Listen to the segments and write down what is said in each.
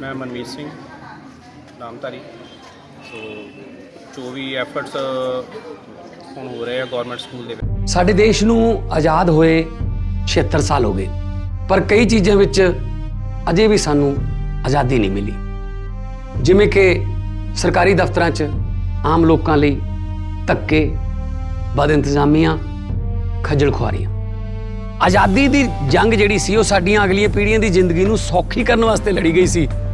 ਮੈਂ ਮਨਮੀਤ ਸਿੰਘ ਨਾਮਧਾਰੀ ਸੋ ਜੋ ਵੀ ਐਫਰਟਸ ਹੁਣ ਹੋ ਰਹੇ ਆ ਗਵਰਨਮੈਂਟ ਸਕੂਲ ਦੇ ਵਿੱਚ। ਸਾਡੇ ਦੇਸ਼ ਨੂੰ ਆਜ਼ਾਦ ਹੋਏ 76 ਸਾਲ ਹੋ ਗਏ, ਪਰ ਕਈ ਚੀਜ਼ਾਂ ਵਿੱਚ ਅਜੇ ਵੀ ਸਾਨੂੰ ਆਜ਼ਾਦੀ ਨਹੀਂ ਮਿਲੀ। ਜਿਵੇਂ ਕਿ ਸਰਕਾਰੀ ਦਫ਼ਤਰਾਂ 'ਚ ਆਮ ਲੋਕਾਂ ਲਈ ਧੱਕੇ, ਬਦ ਇੰਤਜ਼ਾਮੀਆਂ, ਖੱਜਲ ਖੁਆਰੀਆਂ। ਆਜ਼ਾਦੀ ਦੀ ਜੰਗ ਜਿਹੜੀ ਸੀ, ਉਹ ਸਾਡੀਆਂ ਅਗਲੀਆਂ ਪੀੜ੍ਹੀਆਂ ਦੀ ਜ਼ਿੰਦਗੀ ਨੂੰ ਸੌਖੀ ਕਰਨ ਵਾਸਤੇ ਲੜੀ ਗਈ ਸੀ।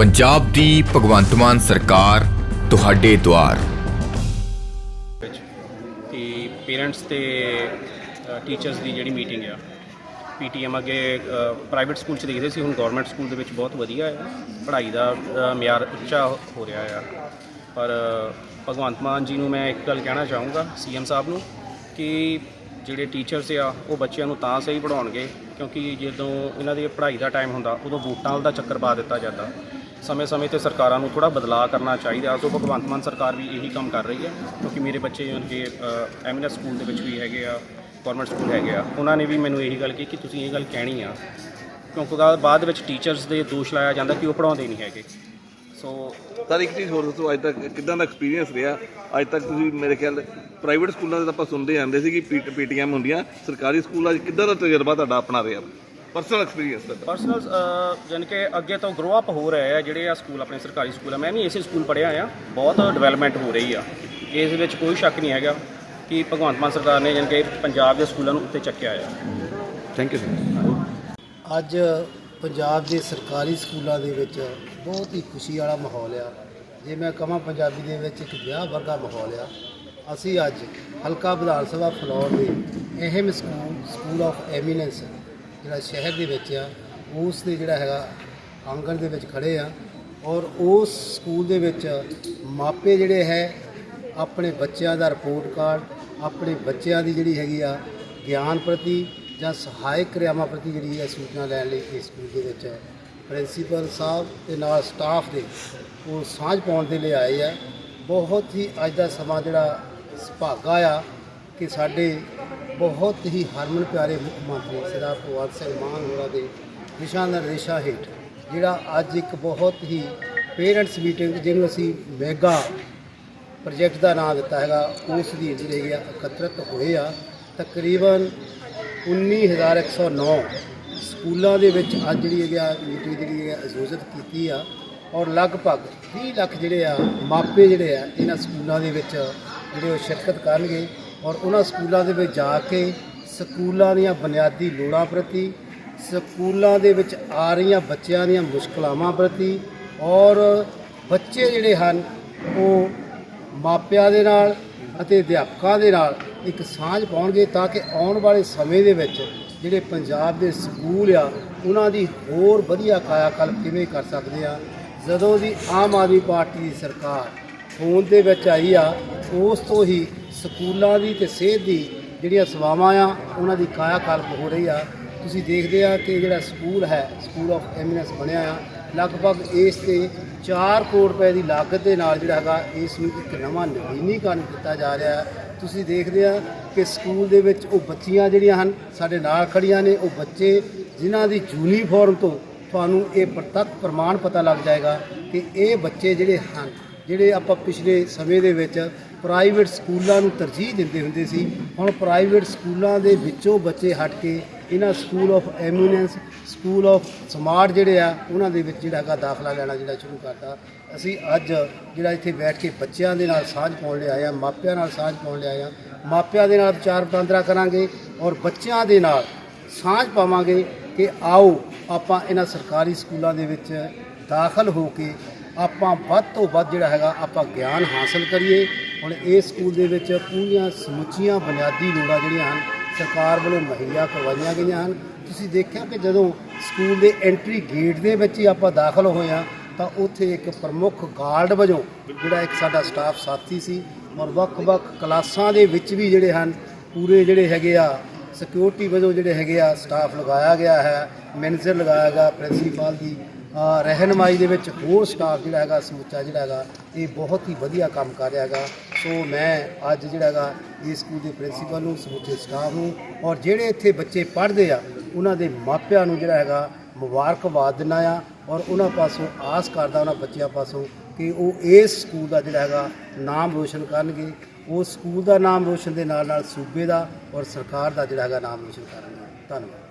ਪੰਜਾਬ ਦੀ ਭਗਵੰਤ ਮਾਨ ਸਰਕਾਰ ਤੁਹਾਡੇ ਦੁਆਰ। ਵਿੱਚ ਤੇ ਪੇਰੈਂਟਸ ਤੇ ਟੀਚਰਸ ਦੀ ਜਿਹੜੀ ਮੀਟਿੰਗ ਆ ਪੀਟੀਐਮ ਅੱਗੇ ਪ੍ਰਾਈਵੇਟ ਸਕੂਲ ਚ ਦੇਖਦੇ ਸੀ ਹੁਣ ਗਵਰਨਮੈਂਟ ਸਕੂਲ ਦੇ ਵਿੱਚ ਬਹੁਤ ਵਧੀਆ ਹੈ। ਪੜ੍ਹਾਈ ਦਾ ਅ, ਮਿਆਰ ਉੱਚਾ ਹੋ ਰਿਹਾ ਆ। ਪਰ ਭਗਵੰਤ ਮਾਨ ਜੀ ਨੂੰ ਮੈਂ ਇੱਕ ਗੱਲ ਕਹਿਣਾ ਚਾਹੂੰਗਾ ਸੀਐਮ ਸਾਹਿਬ ਨੂੰ ਕਿ ਜਿਹੜੇ ਟੀਚਰਸ ਆ, ਉਹ ਬੱਚਿਆਂ ਨੂੰ ਤਾਂ ਸਹੀ ਪੜਾਉਣਗੇ ਕਿਉਂਕਿ ਜਦੋਂ ਇਹਨਾਂ ਦੀ ਪੜ੍ਹਾਈ ਦਾ ਟਾਈਮ ਹੁੰਦਾ, ਉਦੋਂ ਵੋਟਾਂ ਦਾ ਚੱਕਰ ਪਾ ਦਿੱਤਾ ਜਾਂਦਾ। ਸਮੇਂ-ਸਮੇਂ ਤੇ ਸਰਕਾਰਾਂ ਨੂੰ ਥੋੜਾ ਬਦਲਾਅ ਕਰਨਾ ਚਾਹੀਦਾ। ਸੋ ਭਗਵੰਤ ਮਾਨ ਸਰਕਾਰ ਵੀ ਇਹੀ ਕੰਮ ਕਰ ਰਹੀ ਹੈ, ਕਿਉਂਕਿ ਮੇਰੇ ਬੱਚੇ ਜਿਵੇਂ ਕਿ ਐਮਐਨਐਸ ਸਕੂਲ ਦੇ ਵਿੱਚ ਵੀ ਹੈਗੇ ਆ ਗਵਰਨਮੈਂਟ ਸਕੂਲ ਹੈਗੇ ਆ। ਉਹਨਾਂ ਨੇ ਵੀ ਮੈਨੂੰ ਇਹੀ ਗੱਲ ਕਹੀ ਕਿ ਤੁਸੀਂ ਇਹ ਗੱਲ ਕਹਿਣੀ ਆ, ਕਿਉਂਕਿ ਉਹਦਾ ਬਾਅਦ ਵਿੱਚ ਟੀਚਰਸ ਦੇ ਦੋਸ਼ ਲਾਇਆ ਜਾਂਦਾ ਕਿ ਉਹ ਪੜਾਉਂਦੇ ਨਹੀਂ ਹੈਗੇ। ਸੋ ਸਰ ਇੱਕ ਚੀਜ਼ ਹੋਰ ਦੱਸੋ ਅੱਜ ਤੱਕ ਕਿਦਾਂ ਦਾ ਐਕਸਪੀਰੀਅੰਸ ਰਿਹਾ? ਅੱਜ ਤੱਕ ਤੁਸੀਂ ਮੇਰੇ ਖਿਆਲ ਪ੍ਰਾਈਵੇਟ ਸਕੂਲਾਂ ਦੇ ਤਾਂ ਆਪਾਂ ਸੁਣਦੇ ਆਂਦੇ ਸੀ ਕਿ ਪੀਟੀਐਮ ਹੁੰਦੀਆਂ ਸਰਕਾਰੀ ਸਕੂਲਾਂ 'ਚ ਕਿੱਦਾਂ ਦਾ ਤਜਰਬਾ ਤੁਹਾਡਾ ਆਪਣਾ ਰਿਹਾ? ਪਰਸਨਲ ਐਕਸਪੀਰੀਅੰਸ ਤੁਹਾਡਾ ਪਰਸਨਲ ਜਾਣੀ ਕਿ ਅੱਗੇ ਤੋਂ ਗਰੋ ਅਪ ਹੋ ਰਿਹਾ ਹੈ ਜਿਹੜੇ ਆ ਸਕੂਲ ਆਪਣੇ ਸਰਕਾਰੀ ਸਕੂਲ ਆ। ਮੈਂ ਵੀ ਇਸੇ ਸਕੂਲ ਪੜ੍ਹਿਆ ਆ ਬਹੁਤ ਡਿਵੈਲਪਮੈਂਟ ਹੋ ਰਹੀ ਆ। ਇਸ ਵਿੱਚ ਕੋਈ ਸ਼ੱਕ ਨਹੀਂ ਹੈਗਾ ਕਿ ਭਗਵੰਤ ਮਾਨ ਸਰਕਾਰ ਨੇ ਜਾਣੀ ਕਿ ਪੰਜਾਬ ਦੇ ਸਕੂਲਾਂ ਨੂੰ ਉੱਤੇ ਚੱਕਿਆ ਆ। ਥੈਂਕ ਯੂ ਸਰ ਅੱਜ ਪੰਜਾਬ ਦੇ ਸਰਕਾਰੀ ਸਕੂਲਾਂ ਦੇ ਵਿੱਚ ਬਹੁਤ ਹੀ ਖੁਸ਼ੀ ਵਾਲਾ ਮਾਹੌਲ ਆ। ਜੇ ਮੈਂ ਕਹਾਂ ਪੰਜਾਬੀ ਦੇ ਵਿੱਚ ਇੱਕ ਵਿਆਹ ਵਰਗਾ ਮਾਹੌਲ ਆ, ਅਸੀਂ ਅੱਜ ਹਲਕਾ ਵਿਧਾਨ ਸਭਾ ਫਲੋਰ ਦੇ ਅਹਿਮ ਸਕੂਲ ਸਕੂਲ ਆਫ ਐਮੀਨੈਂਸ ਜਿਹੜਾ ਸ਼ਹਿਰ ਦੇ ਵਿੱਚ ਆ, ਉਸ ਦੇ ਜਿਹੜਾ ਹੈਗਾ ਆਂਗਣ ਦੇ ਵਿੱਚ ਖੜੇ ਆ ਔਰ ਉਸ ਸਕੂਲ ਦੇ ਵਿੱਚ ਮਾਪੇ ਜਿਹੜੇ ਹੈ, ਆਪਣੇ ਬੱਚਿਆਂ ਦਾ ਰਿਪੋਰਟ ਕਾਰਡ, ਆਪਣੇ ਬੱਚਿਆਂ ਦੀ ਜਿਹੜੀ ਹੈਗੀ ਆ ਗਿਆਨ ਪ੍ਰਤੀ ਜਾਂ ਸਹਾਇਕ ਕਿਰਿਆਵਾਂ ਪ੍ਰਤੀ ਜਿਹੜੀ ਹੈ ਸੂਚਨਾ ਲੈਣ ਲਈ ਇਸ ਸਕੂਲ ਦੇ ਵਿੱਚ ਪ੍ਰਿੰਸੀਪਲ ਸਾਹਿਬ ਤੇ ਨਾਲ ਸਟਾਫ ਦੇ ਉਹ ਸਾਂਝ ਪਾਉਣ ਦੇ ਲਈ ਆਏ ਆ। ਬਹੁਤ ਹੀ ਅੱਜ ਦਾ ਸਮਾਂ ਜਿਹੜਾ ਸੁਭਾਗਾ ਆ ਕਿ ਸਾਡੇ ਬਹੁਤ ਹੀ ਹਰਮਨ ਪਿਆਰੇ ਮੁੱਖ ਮੰਤਰੀ ਸਰਦਾਰ ਭਗਵੰਤ ਸਿੰਘ ਮਾਨ ਹੋਰਾਂ ਦੇ ਦਿਸ਼ਾ ਨਿਰਦੇਸ਼ਾਂ ਹੇਠ ਜਿਹੜਾ ਅੱਜ ਇੱਕ ਬਹੁਤ ਹੀ ਪੇਰੈਂਟਸ ਮੀਟਿੰਗ ਜਿਹਨੂੰ ਅਸੀਂ ਮੈਗਾ ਪ੍ਰੋਜੈਕਟ ਦਾ ਨਾਮ ਦਿੱਤਾ ਹੈਗਾ, ਉਸ ਦੀ ਜਿਹੜੀ ਹੈਗੀ ਆ, ਇਕੱਤਰਤ ਹੋਏ ਆ। ਤਕਰੀਬਨ 19109 ਸਕੂਲਾਂ ਦੇ ਵਿੱਚ ਅੱਜ ਜਿਹੜੀ ਹੈਗੀ ਆ ਮੀਟਿੰਗ ਜਿਹੜੀ ਹੈਗੀ ਆਯੋਜਿਤ ਕੀਤੀ ਆ ਔਰ ਲਗਭਗ 20 ਲੱਖ ਜਿਹੜੇ ਆ ਮਾਪੇ ਜਿਹੜੇ ਆ ਇਹਨਾਂ ਸਕੂਲਾਂ ਦੇ ਵਿੱਚ ਜਿਹੜੇ ਉਹ ਸ਼ਿਰਕਤ ਕਰਨਗੇ ਔਰ ਉਹਨਾਂ ਸਕੂਲਾਂ ਦੇ ਵਿੱਚ ਜਾ ਕੇ ਸਕੂਲਾਂ ਦੀਆਂ ਬੁਨਿਆਦੀ ਲੋੜਾਂ ਪ੍ਰਤੀ, ਸਕੂਲਾਂ ਦੇ ਵਿੱਚ ਆ ਰਹੀਆਂ ਬੱਚਿਆਂ ਦੀਆਂ ਮੁਸ਼ਕਲਾਵਾਂ ਪ੍ਰਤੀ ਔਰ ਬੱਚੇ ਜਿਹੜੇ ਹਨ ਉਹ ਮਾਪਿਆਂ ਦੇ ਨਾਲ ਅਤੇ ਅਧਿਆਪਕਾਂ ਦੇ ਨਾਲ ਇੱਕ ਸਾਂਝ ਪਾਉਣਗੇ ਤਾਂ ਕਿ ਆਉਣ ਵਾਲੇ ਸਮੇਂ ਦੇ ਵਿੱਚ ਜਿਹੜੇ ਪੰਜਾਬ ਦੇ ਸਕੂਲ ਆ, ਉਹਨਾਂ ਦੀ ਹੋਰ ਵਧੀਆ ਕਾਇਆਕਲਪ ਕਿਵੇਂ ਕਰ ਸਕਦੇ ਆ? ਜਦੋਂ ਦੀ ਆਮ ਆਦਮੀ ਪਾਰਟੀ ਦੀ ਸਰਕਾਰ ਹੋਂਦ ਦੇ ਵਿੱਚ ਆਈ ਆ, ਉਸ ਤੋਂ ਹੀ ਸਕੂਲਾਂ ਦੀ ਤੇ ਸਿਹਤ ਦੀ ਜਿਹੜੀਆਂ ਸੇਵਾਵਾਂ ਆ, ਉਹਨਾਂ ਦੀ ਕਾਇਆਕਲਪ ਹੋ ਰਹੀ ਆ। ਤੁਸੀਂ ਦੇਖਦੇ ਆ ਕਿ ਜਿਹੜਾ ਸਕੂਲ ਹੈ ਸਕੂਲ ਆਫ ਐਮੀਨੈਂਸ ਬਣਿਆ ਆ, ਲਗਭਗ ਇਸ ਤੇ 4 ਕਰੋੜ ਰੁਪਏ ਦੀ ਲਾਗਤ ਦੇ ਨਾਲ ਜਿਹੜਾ ਹੈਗਾ ਇਸ ਨੂੰ ਇੱਕ ਨਵਾਂ ਨਵੀਨੀਕਰਨ ਕੀਤਾ ਜਾ ਰਿਹਾ ਹੈ। ਤੁਸੀਂ ਦੇਖਦੇ ਆ ਕਿ ਸਕੂਲ ਦੇ ਵਿੱਚ ਉਹ ਬੱਚੀਆਂ ਜਿਹੜੀਆਂ ਹਨ, ਸਾਡੇ ਨਾਲ ਖੜੀਆਂ ਨੇ, ਉਹ ਬੱਚੇ ਜਿਨ੍ਹਾਂ ਦੀ ਯੂਨੀਫਾਰਮ ਤੋਂ ਤੁਹਾਨੂੰ ਇਹ ਪ੍ਰਤੱਖ ਪ੍ਰਮਾਣ ਪਤਾ ਲੱਗ ਜਾਏਗਾ ਕਿ ਇਹ ਬੱਚੇ ਜਿਹੜੇ ਹਨ, ਜਿਹੜੇ ਆਪਾਂ ਪਿਛਲੇ ਸਮੇਂ ਦੇ ਵਿੱਚ ਪ੍ਰਾਈਵੇਟ ਸਕੂਲਾਂ ਨੂੰ ਤਰਜੀਹ ਦਿੰਦੇ ਹੁੰਦੇ ਸੀ, ਹੁਣ ਪ੍ਰਾਈਵੇਟ ਸਕੂਲਾਂ ਦੇ ਵਿੱਚੋਂ ਬੱਚੇ ਹਟ ਕੇ ਇਹਨਾਂ school of eminence school of smart ਜਿਹੜੇ ਆ, ਉਹਨਾਂ ਦੇ ਵਿੱਚ ਜਿਹੜਾ ਹੈਗਾ ਦਾਖਲਾ ਲੈਣਾ ਜਿਹੜਾ ਸ਼ੁਰੂ ਕਰਤਾ। ਅਸੀਂ ਅੱਜ ਜਿਹੜਾ ਇੱਥੇ ਬੈਠ ਕੇ ਬੱਚਿਆਂ ਦੇ ਨਾਲ ਸਾਂਝ ਪਾਉਣ ਲਈ ਆਏ ਆ ਮਾਪਿਆਂ ਨਾਲ ਸਾਂਝ ਪਾਉਣ ਲਈ ਆਏ ਆ ਮਾਪਿਆਂ ਦੇ ਨਾਲ ਵਿਚਾਰ ਵਟਾਂਦਰਾ ਕਰਾਂਗੇ ਔਰ ਬੱਚਿਆਂ ਦੇ ਨਾਲ ਸਾਂਝ ਪਾਵਾਂਗੇ ਕਿ ਆਓ ਆਪਾਂ ਇਹਨਾਂ ਸਰਕਾਰੀ ਸਕੂਲਾਂ ਦੇ ਵਿੱਚ ਦਾਖਲ ਹੋ ਕੇ ਆਪਾਂ ਵੱਧ ਤੋਂ ਵੱਧ ਜਿਹੜਾ ਹੈਗਾ ਆਪਾਂ ਗਿਆਨ ਹਾਸਲ ਕਰੀਏ। ਹੁਣ ਇਹ ਸਕੂਲ ਦੇ ਵਿੱਚ ਪੂਰੀਆਂ ਸਮੁੱਚੀਆਂ ਬੁਨਿਆਦੀ ਲੋੜਾਂ ਜਿਹੜੀਆਂ ਹਨ ਸਰਕਾਰ ਵੱਲੋਂ ਮੁਹੱਈਆ ਕਰਵਾਈਆਂ ਗਈਆਂ ਹਨ। ਤੁਸੀਂ ਦੇਖਿਆ ਕਿ ਜਦੋਂ ਸਕੂਲ ਦੇ ਐਂਟਰੀ ਗੇਟ ਦੇ ਵਿੱਚ ਹੀ ਆਪਾਂ ਦਾਖਲ ਹੋਏ ਆ ਤਾਂ ਉੱਥੇ ਇੱਕ ਪ੍ਰਮੁੱਖ ਗਾਰਡ ਵਜੋਂ ਜਿਹੜਾ ਇੱਕ ਸਾਡਾ ਸਟਾਫ ਸਾਥੀ ਸੀ ਔਰ ਵੱਖ-ਵੱਖ ਕਲਾਸਾਂ ਦੇ ਵਿੱਚ ਵੀ ਜਿਹੜੇ ਹਨ, ਪੂਰੇ ਜਿਹੜੇ ਹੈਗੇ ਆ ਸਿਕਿਉਰਿਟੀ ਵਜੋਂ ਜਿਹੜੇ ਹੈਗੇ ਆ ਸਟਾਫ ਲਗਾਇਆ ਗਿਆ ਹੈ। ਮੈਨੇਜਰ ਲਗਾਇਆ ਗਿਆ ਪ੍ਰਿੰਸੀਪਲ ਦੀ ਰਹਿਨਮਾਈ ਦੇ ਵਿੱਚ ਹੋਰ ਸਟਾਫ ਜਿਹੜਾ ਹੈਗਾ, ਸਮੁੱਚਾ ਜਿਹੜਾ ਹੈਗਾ, ਇਹ ਬਹੁਤ ਹੀ ਵਧੀਆ ਕੰਮ ਕਰ ਰਿਹਾ ਹੈਗਾ। ਸੋ ਮੈਂ ਅੱਜ ਜਿਹੜਾ ਹੈਗਾ, ਇਸ ਸਕੂਲ ਦੇ ਪ੍ਰਿੰਸੀਪਲ ਨੂੰ, ਸਮੁੱਚੇ ਸਟਾਫ ਨੂੰ ਔਰ ਜਿਹੜੇ ਇੱਥੇ ਬੱਚੇ ਪੜ੍ਹਦੇ ਆ, ਉਹਨਾਂ ਦੇ ਮਾਪਿਆਂ ਨੂੰ ਜਿਹੜਾ ਹੈਗਾ, ਮੁਬਾਰਕਬਾਦ ਦਿੰਦਾ ਆ ਔਰ ਉਹਨਾਂ ਪਾਸੋਂ ਆਸ ਕਰਦਾ, ਉਹਨਾਂ ਬੱਚਿਆਂ ਪਾਸੋਂ ਕਿ ਉਹ ਇਸ ਸਕੂਲ ਦਾ ਜਿਹੜਾ ਹੈਗਾ, ਨਾਮ ਰੋਸ਼ਨ ਕਰਨਗੇ। ਉਸ ਸਕੂਲ ਦਾ ਨਾਮ ਰੋਸ਼ਨ ਦੇ ਨਾਲ ਨਾਲ ਸੂਬੇ ਦਾ ਔਰ ਸਰਕਾਰ ਦਾ ਜਿਹੜਾ ਹੈਗਾ, ਨਾਮ ਰੋਸ਼ਨ ਕਰਨਗੇ। ਧੰਨਵਾਦ।